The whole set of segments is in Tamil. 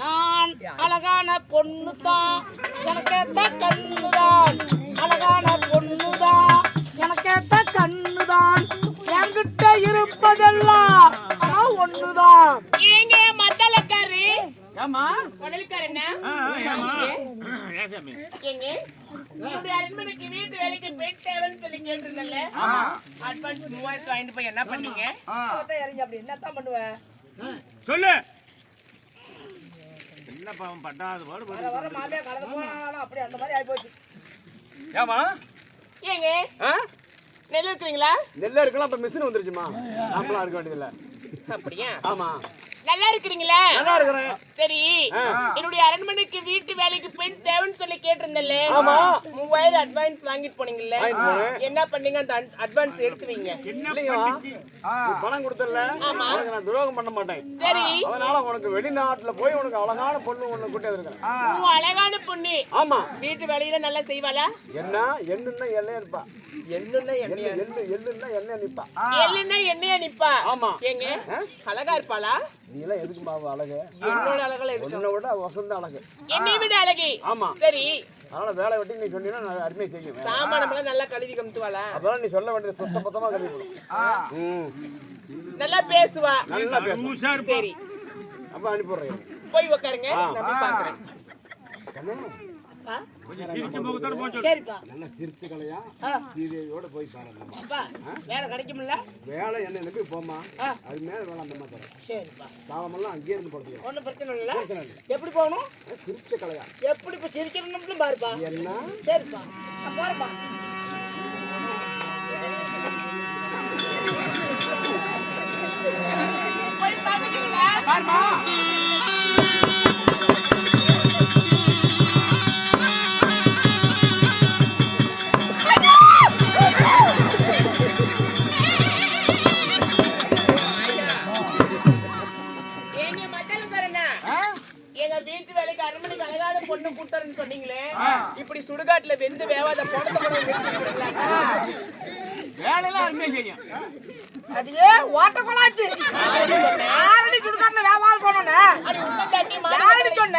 நான் அழகான பொண்ணு தான் எனக்கேத்த கண்ணுதான் அழகான பொண்ணு தான் எனக்கேத்த கண்ணுதான். என்கிட்ட இருப்பதெல்லாம் நான் ஒண்ணுதான். ஏங்க ஏமா உடலுக்காரு என்ன? ஏங்க? இப்படி அரண்மனைக்கு வீட்டு வேலைக்கு பெண் தேவைன்னு சொல்லி கேட்டிருந்தல்ல? அட்வான்ஸ் மூவாயிரத்து வாங்கிட்டு போய் என்ன பண்ணீங்க? இறங்கி அப்படி என்னத்தான் பண்ணுவேன் சொல்லு. என்ன பாவம் பட்டாது பாடு வர வர மாமியா கலந்து போனாலும் அப்படி அந்த மாதிரி ஆயிப்போச்சு. ஏமா ஏங்க? நெல் இருக்கிறீங்களா நெல்ல இருக்கலாம் இப்ப மிஷின் வந்துருச்சுமா நாமளா இருக்க வேண்டியதில்ல. அப்படியா? ஆமா. நல்லா இருக்கிறீங்களா நல்லா இருக்கிறேன். சரி என்னுடைய அரண்மனைக்கு வீட்டு வேலைக்கு பெண் தேவைன்னு சொல்லி கேட்டிருந்தல்ல ஆமா. மூவாயிரம் அட்வான்ஸ் வாங்கிட்டு போனீங்கல்ல. என்ன பண்ணீங்க? அந்த அட்வான்ஸ் எடுத்துவீங்க. பணம் கொடுத்தல நான் துரோகம் பண்ண மாட்டேன். சரி. அதனால உனக்கு வெளிநாட்டுல போய் உனக்கு அழகான பொண்ணு ஒண்ணு கூட்டி உன் அழகான பொண்ணு. ஆமா. வீட்டு வேலையில நல்லா செய்வாளா? என்ன? எண்ணுன்னா எல்லையா இருப்பா? என்னன்னா எள்ளு எள்ளு எள்ளுன்னா எண்ணெய் நிப்பா? எல்லுன்னா என்னையா நிப்பா? ஆமா. ஏங்க அழகா இருப்பாளா? நீ எல்லாம் எதுக்கு பாவு அழகு? என்னோட அழகால இருக்கு உன்னை விட வசந்த அழகு. என்னை விட அழகி? ஆமா. சரி. அதனால வேலை வெட்டி நீ சொன்னீங்கன்னா நான் அருமையை செய்வேன். சாமானமெல்லாம் நல்லா கழுவி கமுத்துவாளா? அதெல்லாம் நீ சொல்ல வேண்டியது சுத்த பத்தமா ம். நல்லா பேசுவா? நல்லா பேச. மூசா இருப்பா. சரி. அப்ப அனுப்பிடுறேன். போய் உட்காருங்க நான் போய் பாக்குறேன் போச்சு சரிப்பா. நல்லா சிரிச்சு கலையா? சீதையோட போய் வேலை கிடைக்கும்ல? வேலை என்ன எனக்கு போமா அது மேல வேலை அந்த மாதிரி சரிப்பா. அங்கேயே இருந்து படுத்துக்கலாம் ஒன்றும் பிரச்சனை இல்லை. எப்படி போகணும்? சிரிச்ச கலையா. எப்படி இப்போ சிரிக்கணும்னு பாருப்பா. என்ன? சரிப்பா. நான் போறேன்ப்பா போய் ஏங்க வேலையெல்லாம் அருமையா செய்யும். அடியே ஓட்ட கொலாச்சு. யாரடி சுடுகாட்டுல வியாபாரம் பண்ணனே யாரடி சொன்ன?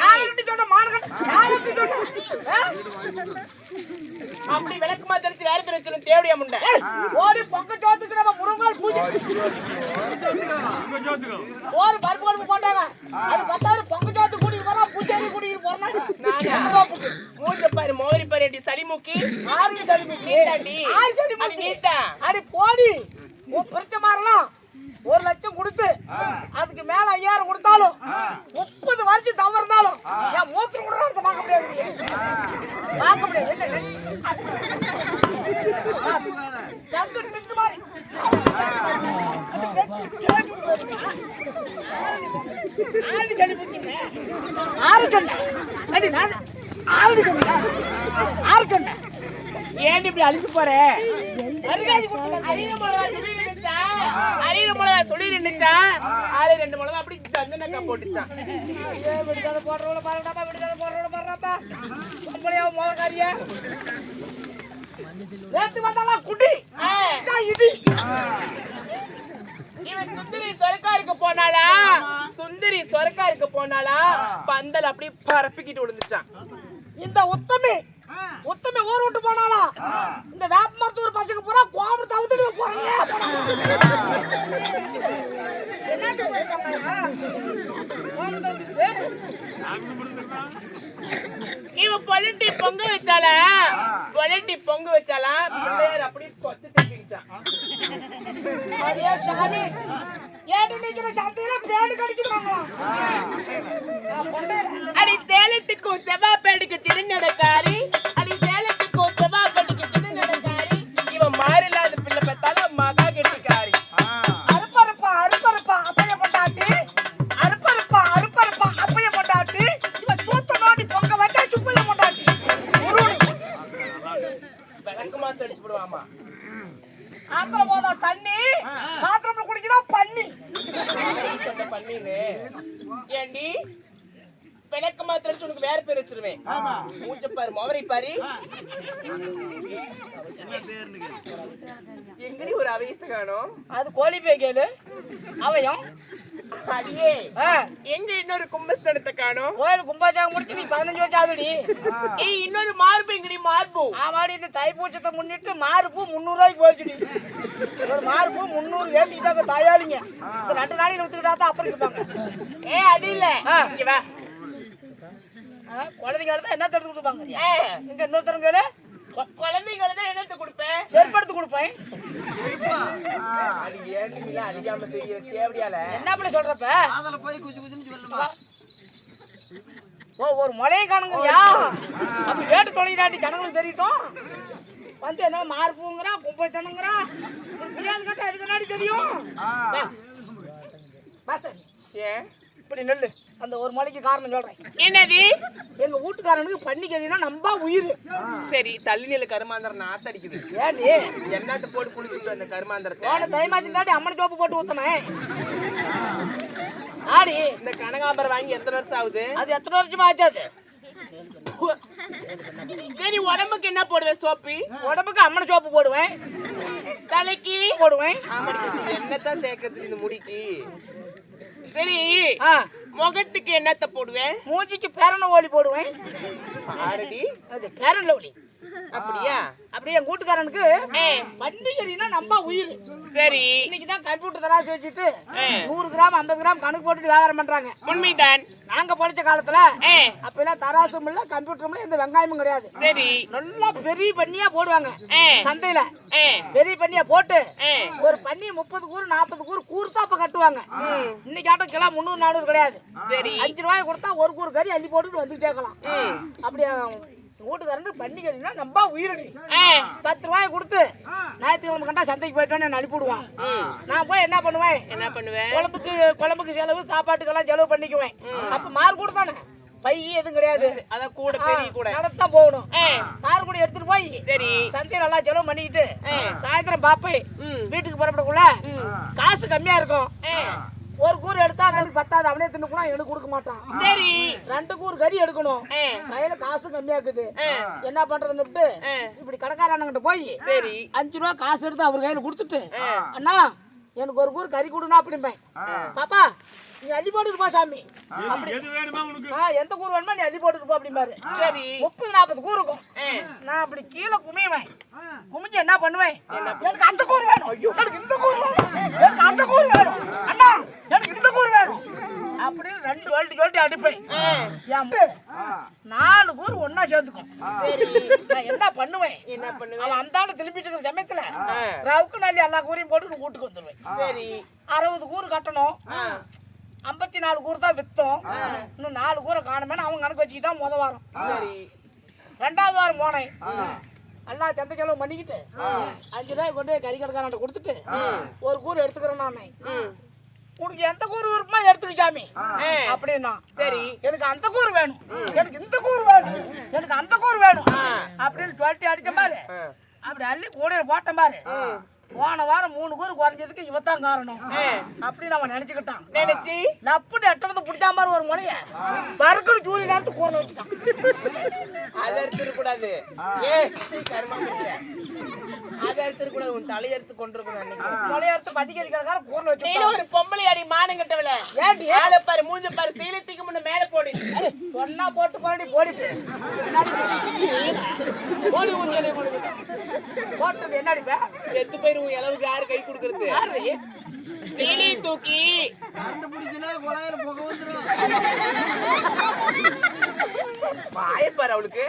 யாரடி சொன்ன மானகட்ட யாரடி சொன்ன? அப்படி விளக்கு மாத்திரத்து வேற பேர் வச்சிடும் தேவடியா முண்டை ஓடி பொங்க சோத்துக்கு நம்ம முருங்கால் பூஜை. ஒரு பருப்பு போட்டாங்க. அது பத்தாவது பொங்க சோத்து போறோம் பூச்சேரி கூட்டிட்டு போறோம் மூஞ்ச பாரு மோரி பாரு அடி சளி மூக்கி ஆறு சளி மூக்கு. நீட்டாண்டி ஆறு சளி அடி மூக்கு. நீட்டா அடி போடி. உன் பிரிச்ச மாதிரிலாம் ஒரு லட்சம் கொடுத்து அதுக்கு மேல ஐயாயிரம் கொடுத்தாலும் முப்பது வருஷம் தவறுந்தாலும் என் மூத்திரம் கூட முடியாது. பார்க்க முடியாது என்ன, என்ன? தந்து நின்று மாதிரி. ஆறு மூக்குங்க. ஆறு நான் ஆறு கண்ணு ஏன் இப்படி அழிச்சு போற அரியிற மிளகா சொல்லி இருந்துச்சா ஆறு ரெண்டு மிளகா அப்படி தந்தனக்கா போட்டுச்சான் விடுதலை போடுறவள பாருடாப்பா, விடுதலை போடுறவள பாருடாப்பா. பொம்பளையா, மோகக்காரியா? நேத்து வந்தாலாம் குடி. இடி. இவன் சுந்தரி சொரக்காருக்கு போனாளா? சுந்தரி சொரக்காருக்கு போனாளா? பந்தல் அப்படி பரப்பிக்கிட்டு விழுந்துச்சான். இந்த உத்தமி உத்தமி ஊர் விட்டு போனாலா இந்த வேப்ப மரத்தூர் பசங்க பூரா கோமர் தவிர்த்துட்டு போறாங்க? இவன் பொலட்டி பொங்க வச்சாளா? பொலட்டி பொங்க வச்சாளா? பிள்ளையார் அப்படி கொச்சு திருப்பிச்சான் அடே சாமி, ஏண்டி நிக்கிற சந்தையில பேடு கடிக்கிறாங்களாம். அடி சேலத்துக்கும் சின்ன காரி பாரு மொவரை பாரு. எங்கடி ஒரு அவையத்தை காணோம்? அது கோழி போய் கேளு. அவயம். அடியே. எங்க இன்னொரு கும்பஸ்தனத்தை காணோம்? கோயில் கும்பாச்சாரம் முடிச்சு நீ பதினஞ்சு வருஷம் ஆகுதுடி. ஏய் இன்னொரு மார்பு எங்கடி மார்பு? ஆமாடி இந்த தைப்பூச்சத்தை முன்னிட்டு மாறுப்பூ முந்நூறு ரூபாய்க்கு போச்சுடி. ஒரு மாறுப்பூ முந்நூறு ஏத்திக்கிட்டாங்க தாயாளிங்க. இந்த ரெண்டு நாளைக்கு வித்துக்கிட்டா தான் அப்புறம் இருப்பாங்க ஏ அது இல்ல. இங்க வா. குழந்தைங்க எடுத்தா என்ன தடுத்து கொடுப்பாங்க இங்க இன்னொருத்தரும் கேளு கொ- குழந்தைங்களுக்கு தான் என்னத்தை கொடுப்பேன்? செருப்படுத்து கொடுப்பேன். அது ஏன் அதிகாம தெரிய தேவையால என்ன பண்ணி சொல்றப்ப? ஓ ஒரு முளையை காணுங்கய்யா. அப்படி கேட்டு தொலைகிறாட்டி ஜனங்களுக்கு தெரியட்டும் வந்து என்ன மார்புங்கிறான் கும்பத்தனங்கிறான் புரியாது கேட்டா அதுக்கு தெரியும். ஏன்? இப்படி நெல்லு. அந்த ஒரு மலைக்கு காரணம் சொல்றேன். என்னது? எங்க வீட்டுக்காரனுக்கு பண்ணிக்கிறீங்கன்னா நம்ப உயிர். சரி தள்ளி நில கருமாந்திரம் நாத்த அடிக்குது. ஏன்டி என்னத்த போட்டு குளிச்சுட்டு அந்த கருமாந்திரத்தை? போன தைமாச்சு தாண்டி அம்மன் சோப்பு போட்டு ஊத்தனேன். ஆடி. இந்த கனகாம்பரம் வாங்கி எத்தனை வருஷம் ஆகுது? அது எத்தனை வருஷமா ஆச்சு அது? சரி உடம்புக்கு என்ன போடுவேன் சோப்பு? உடம்புக்கு அம்மன் சோப்பு போடுவேன். தலைக்கு? போடுவேன். என்னத்தான் தேக்கிறது இந்த முடிக்கு? சரி ஆ. முகத்துக்கு என்னத்த போடுவேன்? மூஞ்சிக்கு பேரன ஓலி போடுவேன். பேரன்ல ஒளி அப்படியா? அப்படியே என் கூட்டுக்காரனுக்கு ஏ, பண்டிகைனா நம்ம உயிர். சரி. இன்னைக்கு தான் கம்ப்யூட்டர் தராசு வச்சுட்டு. நூறு கிராம் ஐம்பது கிராம் கணக்கு போட்டுட்டு வியாபாரம் பண்றாங்க. உண்மைதான். நாங்க படிச்ச காலத்துல ஏ, அப்பெல்லாம் தராசும் இல்ல கம்ப்யூட்டரும் இல்ல எந்த வெங்காயமும் கிடையாது. சரி. நல்லா பெரிய பண்ணியா போடுவாங்க சந்தையில. பெரிய பண்ணியா போட்டு. ஒரு பண்ணி முப்பது கூறு நாற்பது கூறு கூறு தான் அப்ப கட்டுவாங்க. இன்னைக்கு ஆட்டம் கிலோ முந்நூறு நானூறு கிடையாது. சரி. அஞ்சு ரூபாய் கொடுத்தா ஒரு கூறு கறி அள்ளி போட்டுட்டு வந்துட்டே இருக்கலாம். அப்படியே? வீட்டுக்காரங்க பண்ணி கறினா நம்ம உயிரடி. பத்து ரூபாய் கொடுத்து ஞாயிற்றுக்கிழமை கண்டா சந்தைக்கு போயிட்டோன்னு என்ன அனுப்பிவிடுவான் நான் போய் என்ன பண்ணுவேன்? என்ன பண்ணுவேன்? குழம்புக்கு குழம்புக்கு செலவு சாப்பாட்டுக்கெல்லாம் செலவு பண்ணிக்குவேன். அப்ப மாறு கூட தானே? பை எதுவும் கிடையாது. அதான் கூட பெரிய கூட. நடத்தான் போகணும். மாறு கூட எடுத்துட்டு போய் சரி. சந்தையில எல்லாம் செலவு பண்ணிக்கிட்டு. சாயந்தரம் பாப்பேன். வீட்டுக்கு புறப்படக்குள்ள காசு கம்மியா இருக்கும். ஒரு கூறு எடுத்தா எனக்கு பத்தாது. அவனே தின்னுக்கலாம் எனக்கு கொடுக்க மாட்டான். சரி. ரெண்டு கூறு கறி எடுக்கணும். கையில காசு கம்மியா இருக்குது. என்ன பண்றதுன்னு. இப்படி கடைக்காரங்கிட்ட போய் சரி. அஞ்சு ரூபா காசு எடுத்து அவர் கையில கொடுத்துட்டு அண்ணா எனக்கு ஒரு கூறு கறி கொடுனா அப்படிம்பேன். பாப்பா நீ அள்ளி போட்டுட்டு போ சாமி. எந்த கூறு வேணுமா நீ அள்ளி போட்டுட்டு போ அப்படிம்பாரு. சரி. முப்பது நாற்பது கூறு இருக்கும். நான் அப்படி கீழே குமியுவேன். குமிஞ்சு என்ன பண்ணுவேன்? எனக்கு அந்த கூறு வேணும். எனக்கு இந்த கூறு வேணும் எனக்கு அந்த கூறு வேணும் அண்ணா எனக்கு இந்த கூறு வேணும் அப்படின்னு ரெண்டு சொல்லிட்டு சொல்லிட்டு அடிப்பேன் என் அம்மா, நாலு கூறு ஒண்ணா சேர்த்துக்கும் சரி நான் என்ன பண்ணுவேன். அவன் அந்தாண்ட திரும்பிட்டு இருக்கிற சமயத்துல ரவுக்கு நல்லி எல்லா கூரையும் போட்டு வீட்டுக்கு வந்துடுவேன் சரி. அறுபது கூறு கட்டணும். ஐம்பத்தி நாலு கூறு தான் வித்தோம். இன்னும் நாலு கூரை காணுமேனு அவங்க கணக்கு வச்சுக்கிட்டா முத வாரம். சரி. ரெண்டாவது வாரம் போனேன். எல்லாம் சந்தை செலவு பண்ணிக்கிட்டு அஞ்சு ரூபாய் கொண்டு கறி கடைக்காரன் கொடுத்துட்டு ஒரு கூறு எடுத்துக்கிறேன் நானே. உனக்கு எந்த கூறு விருப்பமா எடுத்துக்க சாமி. அப்படின்னா. சரி. எனக்கு அந்த கூறு வேணும். எனக்கு இந்த கூறு வேணும். எனக்கு அந்த கூறு வேணும். அப்படின்னு சொல்லிட்டு அடிச்ச பாரு. அப்படி அள்ளி கூடையில போட்டேன் பாரு. போன வாரம் மூணு கூறு குறைஞ்சதுக்கு இவத்தான் காரணம். அப்படின்னு அவன் நினைச்சுக்கிட்டான். நினைச்சு? லப்புன்னு எட்டனது பிடிச்சா மாதிரி ஒரு முனைய பறக்கல் ஜூலி நேரத்துக்கு கூற வச்சுட்டான். அதை எடுத்துட கூடாது ஏ அதை எடுத்துட கூடாது உன் தலையை எடுத்து கொண்டிருக்கணும் அன்னைக்கு. முனையறுத்து பட்டிக்கறி கிடக்கார கூற வச்சுட்டான் ஒரு பொம்பளை அடி மானம் மேல பாரு மூஞ்ச பாரு சீலத்துக்கு முன்ன மேல போடு. சொன்னா போட்டு போறடி போடி. போடு போட்டு என்னடி பே செத்து போயிரு அளவுக்கு யாரு கை கொடுக்கறது? யாரு சீலி தூக்கி. வாய பாரு அவளுக்கு.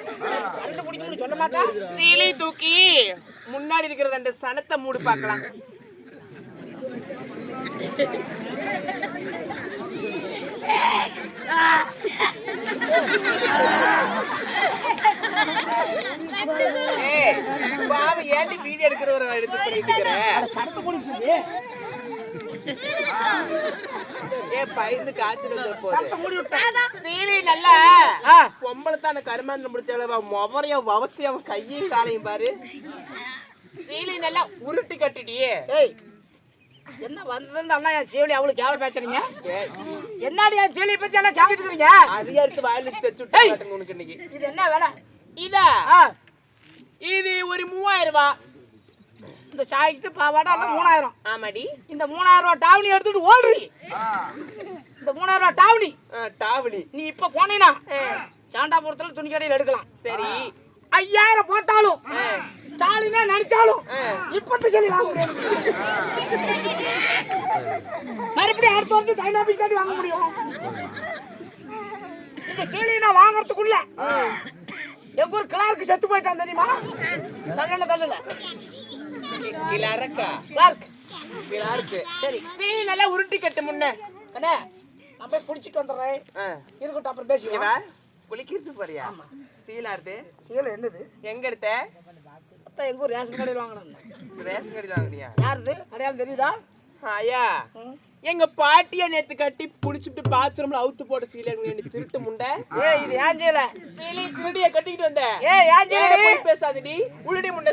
கரண்ட் பிடிக்கும்னு சொல்ல மாட்டா? சீலி தூக்கி. முன்னாடி இருக்கிற ரெண்டு சனத்தை மூடு பார்க்கலாம். ஏய், பாவம் ஏன்டி வீடியோ எடுக்கிறவரை எடுத்து பண்ணிட்டு இருக்கிற? பயந்து காய்ச்சல் வந்துட போகுது சரத்தை மூடி விட்டா நல்லா ஆ பொம்பளை தானே கருமாந்திரம் முடிச்சால முவரையும் வவத்தையும் அவன் கையும் காலையும் பாரு சீலி நல்லா உருட்டி கட்டிட்டியே ஏய் என்ன வந்ததுன்னு அண்ணா என் சீவலி அவளுக்கு கேவல பேசுறீங்க என்னடி என் சீவலியை பத்தி எல்லாம் கேட்டுட்டு இருக்கீங்க? அது எடுத்து வாயில வச்சு தெரிச்சு விட்டு காட்டுங்க உனக்கு இன்னைக்கு. இது என்ன வேலை? இதா? ஆ, இது ஒரு மூவாயிரம் ரூபாய் இந்த சாய்க்கு பாவாடை மூணாயிரம். ஆமாடி. இந்த மூணாயிரம் ரூபாய் டாவணி எடுத்துட்டு ஓடுறி இந்த மூணாயிரம் ரூபாய் டாவணி. ஆ, டாவணி. நீ இப்ப போனீனா சாண்டாபுரத்துல துணி கடையில் எடுக்கலாம். சரி. ஐயாயிரம் போட்டாலும் ஸ்டாலினே நினைச்சாலும் இப்பத்து சொல்லி வாங்க. முடியாது மறுபடியும் அடுத்த வருஷம் தைனாபிக் தாண்டி வாங்க முடியும். இந்த சீலினா வாங்குறதுக்குள்ள எங்க ஊர் கிளார்க்கு செத்து போயிட்டான் தெரியுமா? தள்ளல தள்ளல கிளாரக்கா கிளார்க். கிளாருக்கு சரி. நீ நல்லா உருட்டி கட்டு முன்ன. அண்ணே நான் போய் குடிச்சிட்டு வந்துடுறேன். இருக்கட்டும் அப்புறம் வா. குளிக்கிறது பாரியா சீலார்து சீலை என்னது? எங்க எடுத்த? அத்தான் எங்க ஊர் ரேஷன் கடையில் வாங்கினேன் ரேஷன் கடையில் வாங்குனியா? யாருது? அடையாளம் தெரியுதா? ஐயா. எங்க பாட்டிய நேத்து கட்டி புடிச்சுட்டு பாத்ரூம்ல அவுத்து போட்ட சீலை எனக்கு திருட்டு முண்டை. ஏய் இது ஏன் சீலை? சீலை திருடிய கட்டிக்கிட்டு வந்த. ஏய் ஏன் போய் பேசாதடி. உள்ளடி முண்டை